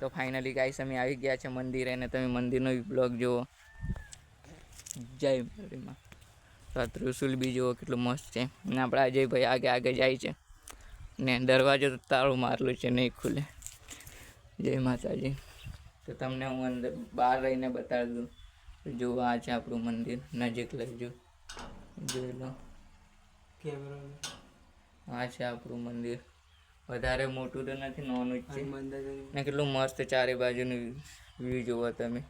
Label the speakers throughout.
Speaker 1: તો finally guys અમે આવી ગયા છે મંદિરે અને તમે મંદિરનો બ્લોગ જુઓ. જય મારીમાં તો આ ત્રિશુલ બી જુઓ કેટલું મસ્ત છે. અને આપણા અજયભાઈ આગે આગે જાય છે. ને દરવાજો તો તાળું મારેલું છે નહીં ખુલે. જય માતાજી. તો તમને હું અંદર બહાર રહીને બતાવી દઉં. જુઓ આ છે આપણું મંદિર નજીક લઈ જો જોઈ લો. આ છે આપણું મંદિર. વધારે મોટું તો નથી નાનું જ છે. ને કેટલું મસ્ત ચારે બાજુનું વ્યૂ જુઓ તમે.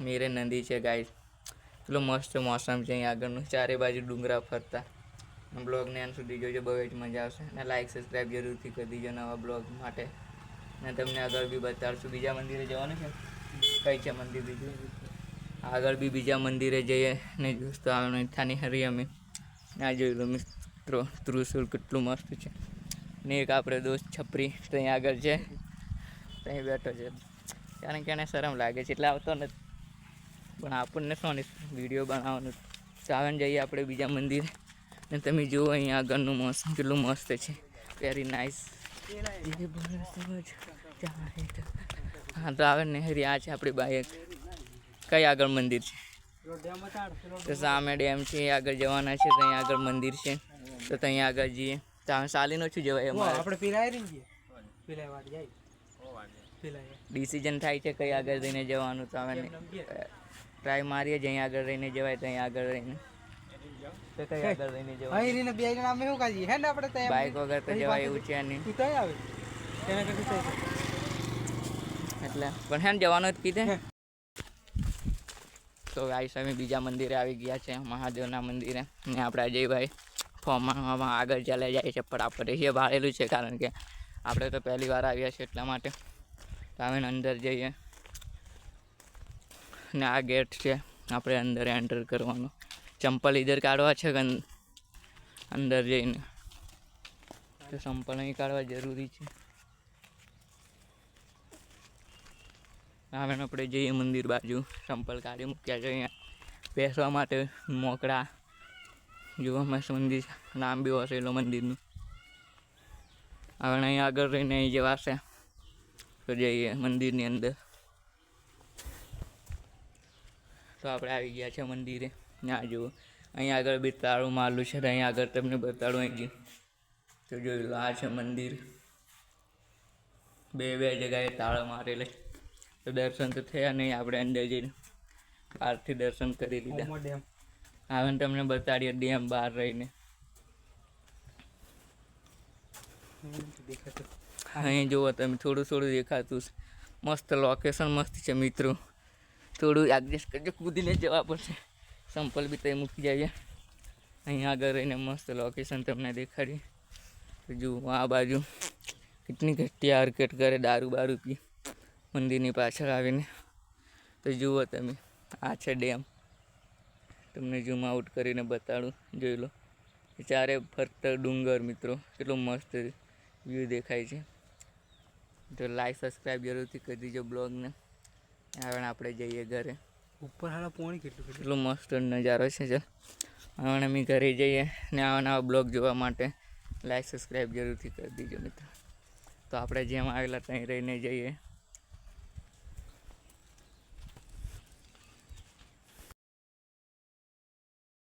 Speaker 1: મેરે નદી છે ગાય કેટલું મસ્ત મોસમ છે અહીં આગળનું. ચારે બાજુ ડુંગરા ફરતા. બ્લોગને એમ સુધી જોજો બહુ જ મજા આવશે. અને લાઈક સબસ્ક્રાઈબ જરૂરથી કરી દીજો નવા બ્લોગ માટે. ને તમને આગળ બી બતાડશું. બીજા મંદિરે જવાનું છે? કઈ છે મંદિર બીજું? આગળ બી બીજા મંદિરે જઈએ. ને દોસ્તો આવે થાની હરી અમે. આ જોઈ લો મિત્રો ત્રિશુલ કેટલું મસ્ત છે. ને એક આપણે દોસ્ત છપરી ત્યાં આગળ છે. ત્યાં બેઠો છે. કારણ કે એને શરમ લાગે છે, એટલે આવતો નથી. પણ આપણને શું વીડિયો બનાવવાનું. તો આવે ને જઈએ આપણે બીજા મંદિરે. ને તમે જુઓ અહીંયા આગળનું મોસમ કેટલું મસ્ત છે. વેરી નાઇસ હા તો આવે ને હરી, આ છે આપણી બાઈક. કઈ આગળ મંદિર છે? તો સામે ડેમ છે આગળ જવાના છે ત્યાં આગળ મંદિર છે. તો ત્યાં આગળ જઈએ. તો સાલીનો શું જવાય અમારે
Speaker 2: આપણે પીલાય રહી છીએ પીલાય વાટ જાય પીલાય.
Speaker 1: ડિસિઝન થાય છે કઈ આગળ રહીને જવાનું તો અમે ટ્રાય મારીએ જ્યાં આગળ રહીને જવાય ત્યાં આગળ રહીને. તો કઈ આગળ રહીને જવાય.
Speaker 2: અહીં રીને બે જણા અમે શું કાઢીએ હે ને આપણે તો
Speaker 1: બાઇક વગર તો જવાય એવું છે નહીં.
Speaker 2: તું આવે.
Speaker 1: એટલે પણ હે ને જવાનું જ કીધે. તો ગાઈસ અમે બીજા મંદિરે આવી ગયા છે મહાદેવના મંદિરે. ને આપણા અજયભાઈ ફોર્મમાં આગળ ચાલ્યા જાય છે ફટાફટ એ ભાળેલું છે, કારણ કે આપણે તો પહેલી વાર આવ્યા છીએ એટલા માટે. તો અંદર જઈએ. ને આ ગેટ છે, આપણે અંદર એન્ટર કરવાનો. ચંપલ ઇધર કાઢવા છે કે અંદર જઈને. તો ચંપલ અહીં કાઢવા જરૂરી છે. હવે આપણે જઈએ મંદિર બાજુ. ચંપલ કાઢી મૂક્યા છે અહીંયા. બેસવા માટે મોકળા જોવા મસ્ત મંદિર છે. નામ બી વસેલું મંદિરનું. હવે અહીં આગળ રહીને અહીં જવાશે તો જઈએ મંદિરની અંદર. તો આપણે આવી ગયા છે મંદિરે. ત્યાં જુઓ અહીં આગળ બી તાળું મારલું છે અહીં આગળ તમને બતાડું અહીંથી તો જોઈ લો, આ છે મંદિર. બે બે જગાએ તાળા મારેલા. તો દર્શન તો થયા નહીં, આપણે અંદર જઈને બહારથી દર્શન કરી લીધા.
Speaker 2: ઓમો
Speaker 1: ને તમને બતાડીએ ડેમ બહાર રહીને. અહીં જુઓ તમે, થોડું થોડું દેખાતું છે. મસ્ત લોકેશન મસ્ત છે મિત્રો. થોડું એડજસ્ટ કરજો, કૂદીને જવા પડશે. સંપલ બી તે મૂકી જાય અહીં આગળ રહીને મસ્ત લોકેશન તમને દેખાડી તો જુઓ આ બાજુ કેટલી ઘટી આર્કેટ કરે, દારૂ બારૂ પી મંદિરની પાછળ આવીને. તો જુઓ તમે, આ છે ડેમ. તમને ઝૂમ આઉટ કરીને બતાડું જોઈ લો. ચારે ફરતા ડુંગર મિત્રો કેટલો મસ્ત વ્યૂ દેખાય છે. તો લાઈક સબસ્ક્રાઈબ જરૂરથી કરી દીજો બ્લોગને. હવે આપણે જઈએ ઘરે.
Speaker 2: ઉપર હાલા પોણી કેટલું કેટલું
Speaker 1: કેટલો મસ્ત નજારો છે ચાલ હવે અમે ઘરે જઈએ ને આવા નવા બ્લોગ જોવા માટે લાઈક સબસ્ક્રાઈબ જરૂરથી કરી દીજો મિત્રો. તો આપણે જેમ આવેલા ત્યાં રહીને જઈએ.